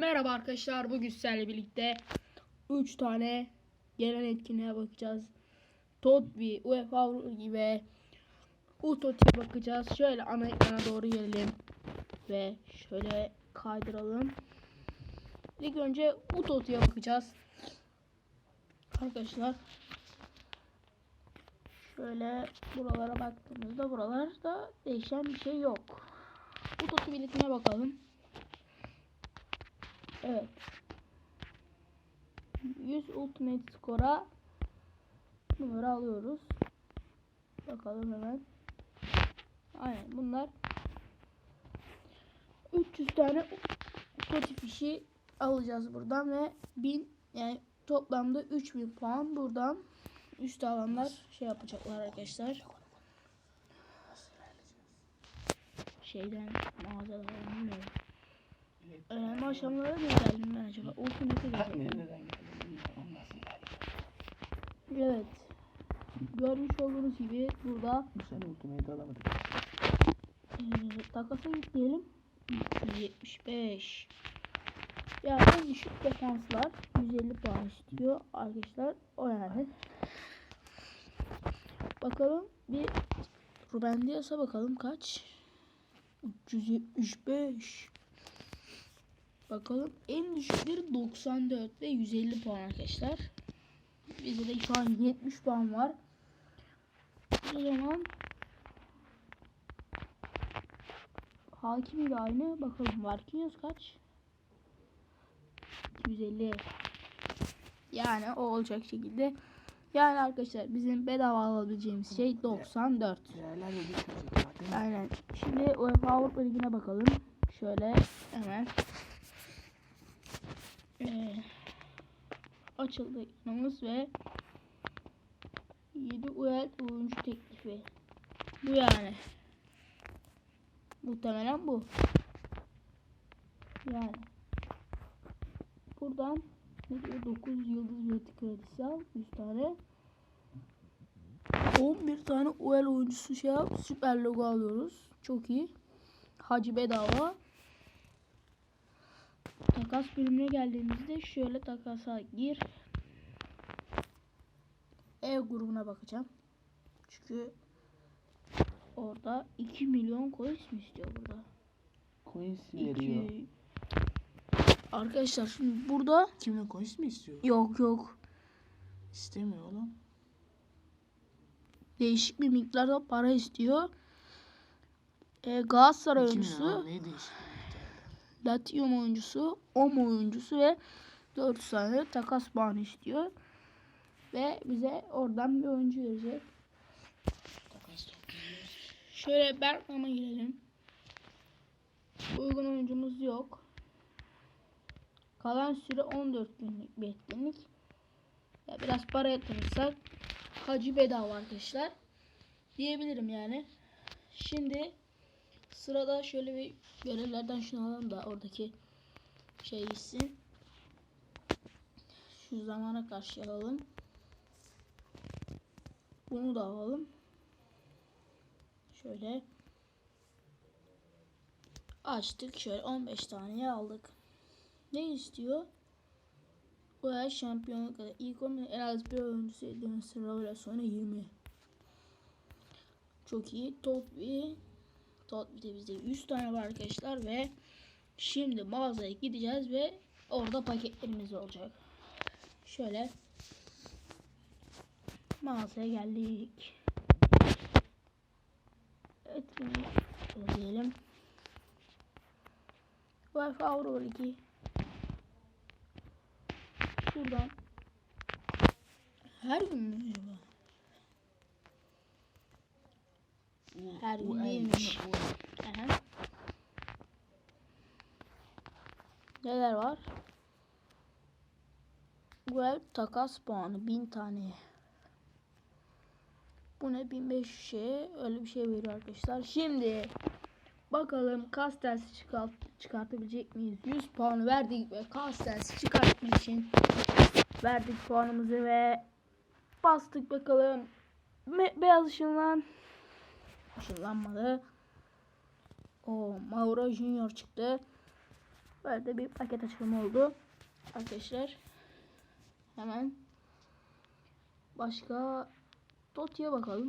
Merhaba arkadaşlar bugün sizlerle birlikte 3 tane gelen etkinliğe bakacağız. Totbi, UEFA ve Utoti'ye bakacağız. Şöyle ana ekrana doğru gelelim ve şöyle kaydıralım. İlk önce Utoti'ye bakacağız. Arkadaşlar şöyle buralara baktığımızda buralarda değişen bir şey yok. Utoti biletine bakalım. Evet. 100 ultimate skora numara alıyoruz. Bakalım hemen. Aynen bunlar 300 tane ultimate fişi alacağız buradan ve 1000 yani toplamda 3000 puan buradan üst alanlar şey yapacaklar arkadaşlar. Şeyden mağazadan aşamaları ne geldim ben acaba? Ultimate'e geldim. Nereden geldi? Nasıl geldi? Evet. Görmüş olduğunuz gibi burada Bu sene ultimate alamadık. e, takasa yükleyelim. 375. Ya en düşük defanslar 150 puan istiyor arkadaşlar. O yani. Bakalım bir Ruben Dias'a bakalım kaç? 375. Bakalım en düşükleri 94 ve 150 puan arkadaşlar. Bizde de şu an 70 puan var. O zaman Hakimi de aynı. Bakalım Marquinhos kaç? 250. Yani o olacak şekilde. Yani arkadaşlar bizim bedava alabileceğimiz şey 94. Değerler de düşecek zaten. Aynen. Şimdi UEFA Avrupa Ligi'ne bakalım. Şöyle hemen. Ee, açıldı ekranımız ve 7 UEL oyuncu teklifi. Bu yani. Muhtemelen bu. Yani. Buradan ne diyor? 9 yıldız üretim kredisi al. 100 tane. 11 tane UEL oyuncusu şey yap. Süper logo alıyoruz. Çok iyi. Hacı bedava. Takas bölümüne geldiğimizde şöyle takasa gir. E grubuna bakacağım. Çünkü orada 2 milyon coins mi istiyor burada? Coins veriyor. 2 Arkadaşlar şimdi burada Kimden coins mi istiyor? yok yok. İstemiyor oğlum. Değişik bir miktarda para istiyor. E, Galatasaray oyuncusu. Ne değişik? Latium oyuncusu, OM oyuncusu ve 4 tane takas puanı istiyor. Ve bize oradan bir oyuncu verecek. Şöyle Bergman'a girelim. Uygun oyuncumuz yok. Kalan süre 14 günlük bir etkinlik. Ya biraz para yatırırsak hacı bedava arkadaşlar. Diyebilirim yani. Şimdi sırada şöyle bir görevlerden şunu alalım da oradaki şey gitsin. Şu zamana karşı alalım. Bunu da alalım. Şöyle açtık. Şöyle 15 taneye aldık. Ne istiyor? Bu ay şampiyonluk kadar. İlk 10 en az bir oyuncusu sırayla sonra 20. Çok iyi. Top 1. Top 1'de bizde 100 tane var arkadaşlar ve şimdi mağazaya gideceğiz ve orada paketlerimiz olacak. Şöyle mağazaya geldik. Etkinlik diyelim. Wi-Fi Avrupa Ligi. Buradan her gün mü acaba? Bu- Her bu gün el- değilmiş. bu- Aha. Neler var? Web takas puanı 1000 tane. Bu ne 1500 şey öyle bir şey veriyor arkadaşlar. Şimdi bakalım Castells'i çıkart çıkartabilecek miyiz? 100 puanı verdik ve Castells'i çıkartmak için verdik puanımızı ve bastık bakalım. Me- beyaz ışınlan ışınlanmadı. O Mauro Junior çıktı. Böyle de bir paket açılımı oldu. Arkadaşlar. Hemen başka Toti'ye bakalım.